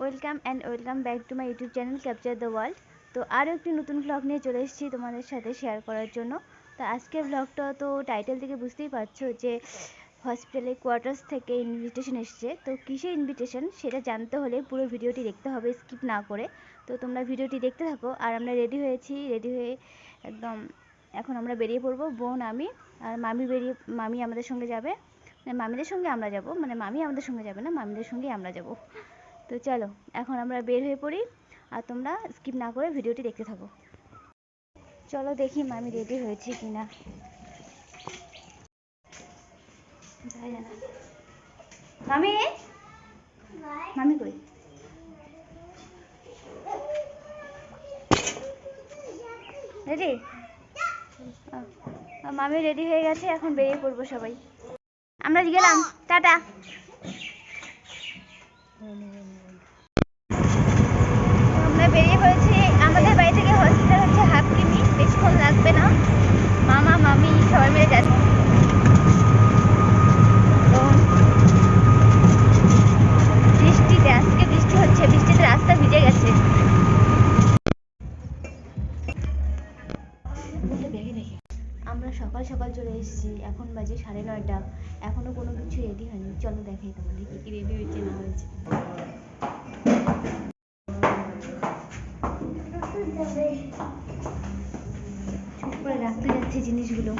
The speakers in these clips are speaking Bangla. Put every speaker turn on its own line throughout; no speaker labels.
Welcome and welcome back to my YouTube channel capture the world তো আরও একটি নতুন ব্লগ নিয়ে চলে এসেছি তোমাদের সাথে শেয়ার করার জন্য। তো আজকের ব্লগটা তো টাইটেল থেকে বুঝতেই পারছ যে হসপিটালে কোয়ার্টার্স থেকে ইনভিটেশন এসছে। তো কিসে ইনভিটেশন সেটা জানতে হলে পুরো ভিডিওটি দেখতে হবে স্কিপ না করে। তো তোমরা ভিডিওটি দেখতে থাকো। আর আমরা রেডি হয়েছি রেডি হয়ে একদম এখন আমরা বেরিয়ে পড়ব। বোন, আমি আর মামি বেরিয়ে, মামি আমাদের সঙ্গে যাবে। মানে মামিদের সঙ্গে আমরা যাব। মানে মামি আমাদের সঙ্গে যাবে না, মামিদের সঙ্গেই আমরা যাব। তো চলো, এখন আমরা বের হয়ে পড়ি আর তোমরা স্কিপ না করে ভিডিওটি দেখতে থাকো। চলো দেখি মামি রেডি হয়েছে কি না। মামি? মামি কই? রেডি মামি রেডি হয়ে গেছে, এখন বেরিয়ে পড়ব সবাই। আমরা গেলাম, টাটা। বেরিয়ে পড়েছি। আমাদের বাড়ি থেকে হসপিটাল হচ্ছে হাফ কিমি, বেশিক্ষণ লাগবে না। মামা, মামি সবাই মিলে যাচ্ছে। আমরা সকাল সকাল চলে এসেছি, এখন বাজে সাড়ে নয়টা। এখনও কোনো কিছু রেডি হয়নি। চলো দেখাই তোমাদের কি কি রেডি হয়েছে, না হয়েছে। করে রাখতে যাচ্ছে জিনিসগুলো।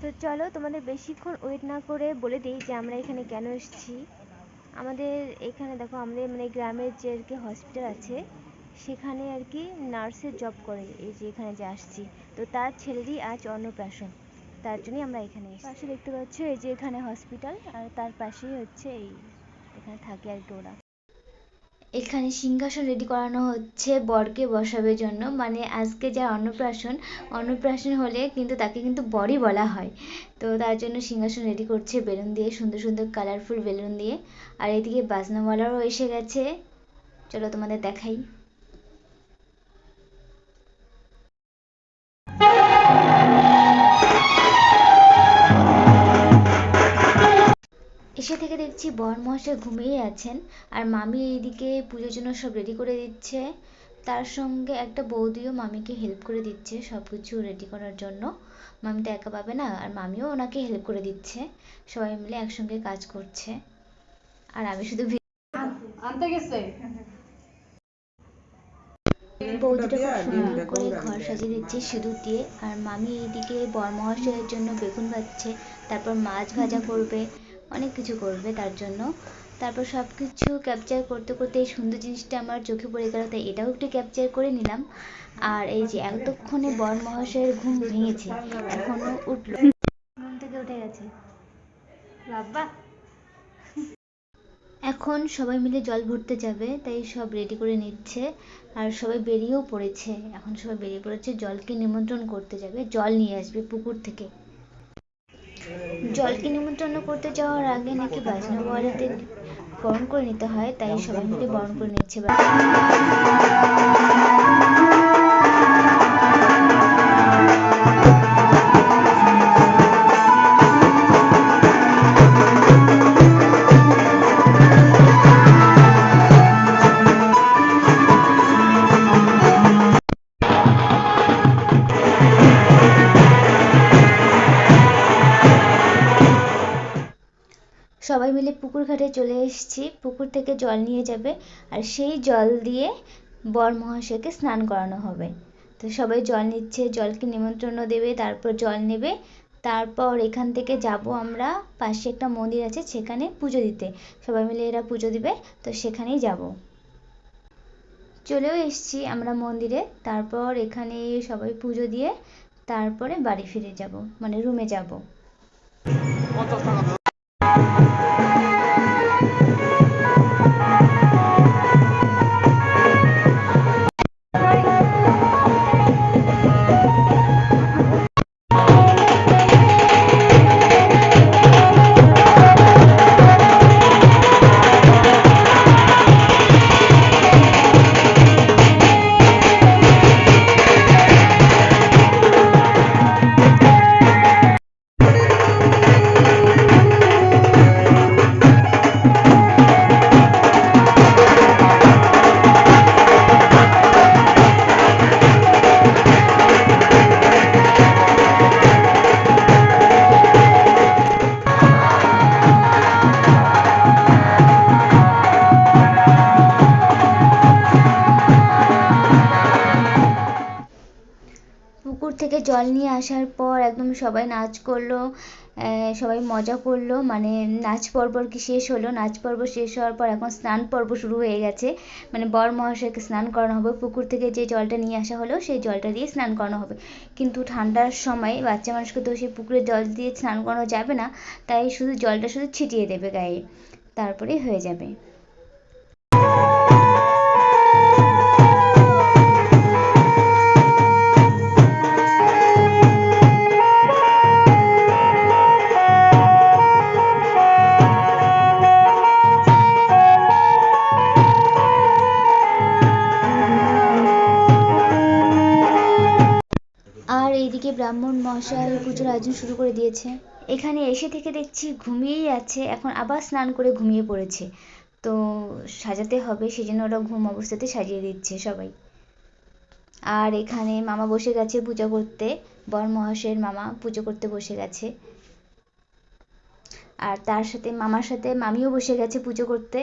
তো চলো তোমাদের বেশিক্ষণ ওয়েট না করে বলে দিই যে আমরা এখানে কেন এসেছি। আমাদের এখানে দেখো আমাদের মানে গ্রামের যে আর কি হসপিটাল আছে সেখানে আর কি নার্সের জব করে এই যে এখানে যে আসছি। তো তার ছেলেরই আজ অন্নপ্রাশন তার জন্যই আমরা এখানে এসেছি। পাশে দেখতে পাচ্ছ এই যে এখানে হসপিটাল আর তার পাশেই হচ্ছে এই এখানে থাকে আর কি ওরা। এখানে সিংহাসন রেডি করানো হচ্ছে বরকে বসাবে জন্য। মানে আজকে যা অন্নপ্রাশন অন্নপ্রাশন হলে কিন্তু তাকে কিন্তু বরই বলা হয়। তো তার জন্য সিংহাসন রেডি করছে বেলুন দিয়ে, সুন্দর সুন্দর কালারফুল বেলুন দিয়ে। আর এদিকে বাজনাওয়ালারও এসে গেছে। চলো তোমাদের দেখাই। দেখছি বর মহাশয় ঘুমিয়ে আছেন আর মামি এইদিকে পুজোর জন্য সব রেডি করে দিচ্ছে। তার সঙ্গে একটা বৌদিও মামিকে হেল্প করে দিচ্ছে সব কিছু রেডি করার জন্য। মামি তো একা পাবে না আর মামিও ওনাকে হেল্প করে দিচ্ছে। সবাই মিলে একসঙ্গে কাজ করছে। আর আমি শুধু
আনতে গেছে?
বৌদিটা সুন্দর করে ঘর সাজিয়ে দিচ্ছে সিঁদুর দিয়ে। আর মামি এইদিকে বর মহাশয়ের জন্য বেগুন ভাজছে তারপর মাছ ভাজা করবে। অনেক কিছু করবে তার জন্য। তারপর সব কিছু ক্যাপচার করতে করতে এই সুন্দর জিনিসটা আমার চোখে পড়ে গেল, তাই এটাও একটু ক্যাপচার করে নিলাম। আর এই যে এতক্ষণে বর মহাশয়ের ঘুম ভেঙেছে, এখনও উঠল। ঘুম থেকে উঠে গেছে। এখন সবাই মিলে জল ভরতে যাবে, তাই সব রেডি করে নিচ্ছে। আর সবাই বেরিয়েও পড়েছে, এখন সবাই বেরিয়ে পড়েছে, জলকে নিমন্ত্রণ করতে যাবে, জল নিয়ে আসবে পুকুর থেকে। জলকে নিমন্ত্রণ করতে যাওয়ার আগে নাকি বাজনা বলাদের বরণ করে নিতে হয়, তাই সবাই মিলে বরণ করে নিচ্ছে মিলে পুকুর ঘাটে চলে এসেছি, পুকুর থেকে জল নিয়ে যাবে আর সেই জল দিয়ে বর মহাশয়কে স্নান করানো হবে। তো সবাই জল নিচ্ছে, জলকে নিমন্ত্রণ দেবে, তারপর জল নেবে। তারপর এখান থেকে যাব আমরা, পাশে একটা মন্দির আছে সেখানে পুজো দিতে। সবাই মিলে এরা পুজো দিবে, তো সেখানেই যাব। চলেও এসেছি আমরা মন্দিরে, তারপর এখানে সবাই পুজো দিয়ে তারপরে বাড়ি ফিরে যাব মানে রুমে যাব। জল নিয়ে আসার পর একদম সবাই নাচ করল সবাই মজা করল। মানে নাচ পর্ব আর কি শেষ হলো। নাচ পর্ব শেষ হওয়ার পর এখন স্নান পর্ব শুরু হয়ে গেছে। মানে বর মহাশয়কে স্নান করানো হবে। পুকুর থেকে যে জলটা নিয়ে আসা হলো, সেই জলটা দিয়ে স্নান করানো হবে। কিন্তু ঠান্ডার সময় বাচ্চা মানুষকে তো সেই পুকুরের জল দিয়ে স্নান করানো যাবে না। তাই শুধু জলটা শুধু ছিটিয়ে দেবে গায়ে। তারপরেই হয়ে যাবে। মশাই পুজোর আয়োজন শুরু করে দিয়েছে। এখানে এসে থেকে দেখছি ঘুমিয়েই আছে, এখন আবার স্নান করে ঘুমিয়ে পড়েছে। তো সাজাতে হবে সেই জন্য ওরা ঘুম অবস্থাতে সাজিয়ে দিচ্ছে সবাই। আর এখানে মামা বসে গেছে পূজা করতে, বর মহাশয়ের মামা পুজো করতে বসে গেছে। আর তার সাথে, মামার সাথে মামিও বসে গেছে পুজো করতে।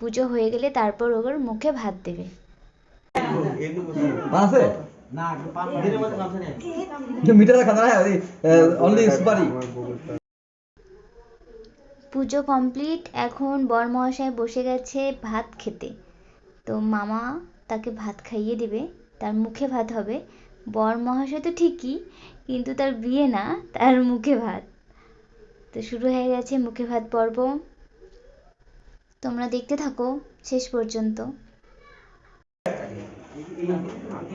পুজো হয়ে গেলে তারপর ওর মুখে ভাত দেবে।
जो मीटर का खतरा है ओनली सुपारी
পুজো কমপ্লিট এখন বর মহাশয় বসে গেছে ভাত খেতে তো মামা তাকে ভাত খাইয়ে দেবে তার মুখে ভাত হবে বর মহাশয় তো ঠিকই কিন্তু তার বিয়ে না তার মুখে ভাত তো শুরু হয়ে গেছে মুখে ভাত পর্ব তোমরা দেখতে থাকো শেষ পর্যন্ত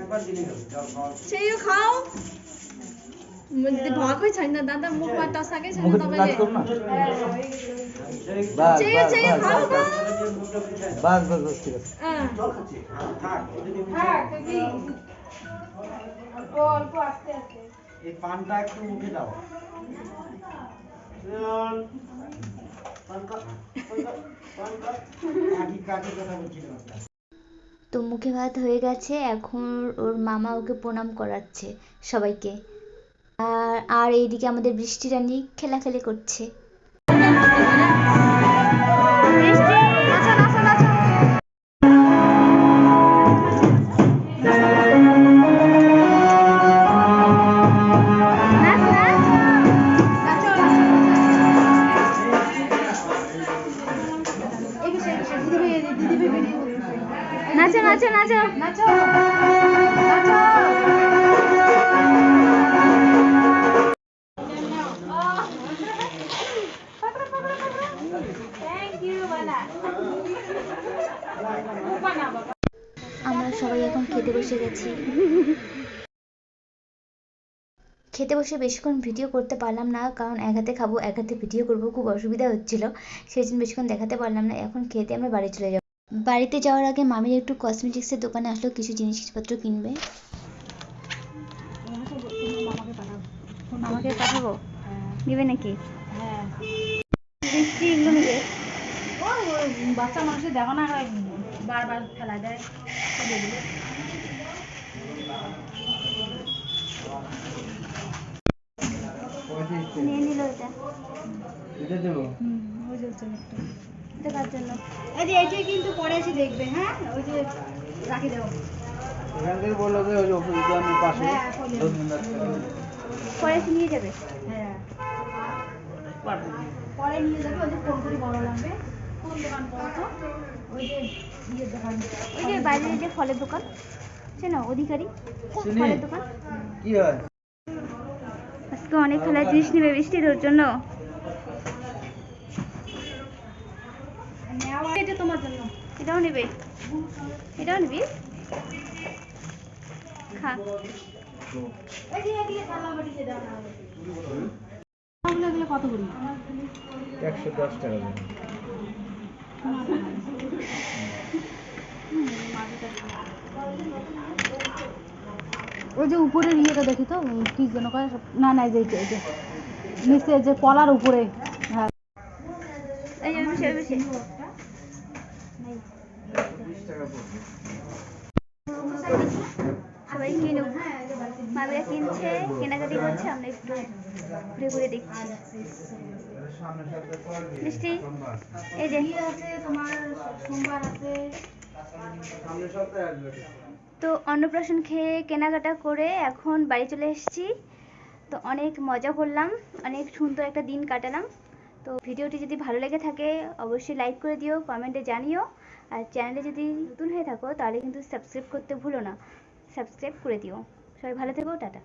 चाहिँ खाऊ भएकै छैन दादा मुखमा टसाकै छैन
मुख नाच
तपाईँले
करू ना बस
चाहिँ
बस
चाहिँ खाऊ
बस बस बस बस ठीक আছে
अँ।
এই পানটা একটু মুখে দাও কাকি কাকি কথা বলছিলাম একটা
তো মুখে ভাত হয়ে গেছে, এখন ওর মামা ওকে প্রণাম করাচ্ছে সবাইকে। আর আর এইদিকে আমাদের বৃষ্টি রানী খেলাখেলি করছে। খেতে বসে গেছি খেতে বসে বেশিক্ষণ ভিডিও করতে পারলাম না কারণ এক হাতে খাব এক হাতে ভিডিও করব খুব অসুবিধা হচ্ছিল। সেই জন্য বেশিক্ষণ দেখাতে পারলাম না। এখন খেতে আমরা বাড়ি চলে যাব। বাড়িতে যাওয়ার আগে মামির একটু কসমেটিক্সের দোকানে আসলো কিছু জিনিসপত্র কিনবে।
আমাকে পাঠাবো? নেবে নাকি?
বাচ্চা মানুষের দেখো না বারবার ফেলা দেয়
নিয়ে নিল এটা।
এটা দেবো।
এটা কার জন্য?
এই যে এইটাই কিন্তু পরে এসে দেখবে হ্যাঁ? ওই যে রাখি দেবো।
এখান থেকে বলল যে ওই অফিস আমি পাশে।
হ্যাঁ, বলল।
দশ মিনিট
পরে এসে নিয়ে যাবে।
হ্যাঁ। পরে নিয়ে যাবে ওই যে ফোন করে বড় লাগবে। কোন দোকান পড়তো ওই যে ইয়ের দোকান।
ওই যে বাইরে যে ফলের দোকান চেনো অধিকারী? ফলের দোকান?
কি হয়?
আজকে অনেক খেলার জিনিস নেবে বৃষ্টি তোর জন্য।
নেওয়া এটা তোমার জন্য।
এটাও নেবে। এটাও নিবি? খা।
কত করে
একশো দশ টাকা। দেবো
ওই যে উপরের ইয়েটা দেখি তো কি যেন কয় না না এই যে যে নিচে যে কলার উপরে হ্যাঁ।
সবাই কিনুক। মামিরা কিনছে কেনাকাটি করছে আমরা একটু ঘুরে ঘুরে দেখছি। মিষ্টি এই যে।
তোমার সোমবার আছে।
তো অন্নপ্রাশন খেয়ে কেনাকাটা করে এখন বাড়ি চলে এসেছি। তো অনেক মজা করলাম, অনেক সুন্দর একটা দিন কাটালাম। তো ভিডিওটি যদি ভালো লেগে থাকে, অবশ্যই লাইক করে দিও, কমেন্টে জানিও। আর চ্যানেলে যদি নতুন হয়ে থাকো, তাহলে কিন্তু সাবস্ক্রাইব করতে ভুলো না। সাবস্ক্রাইব করে দিও। সবাই ভালো থেকো, টাটা।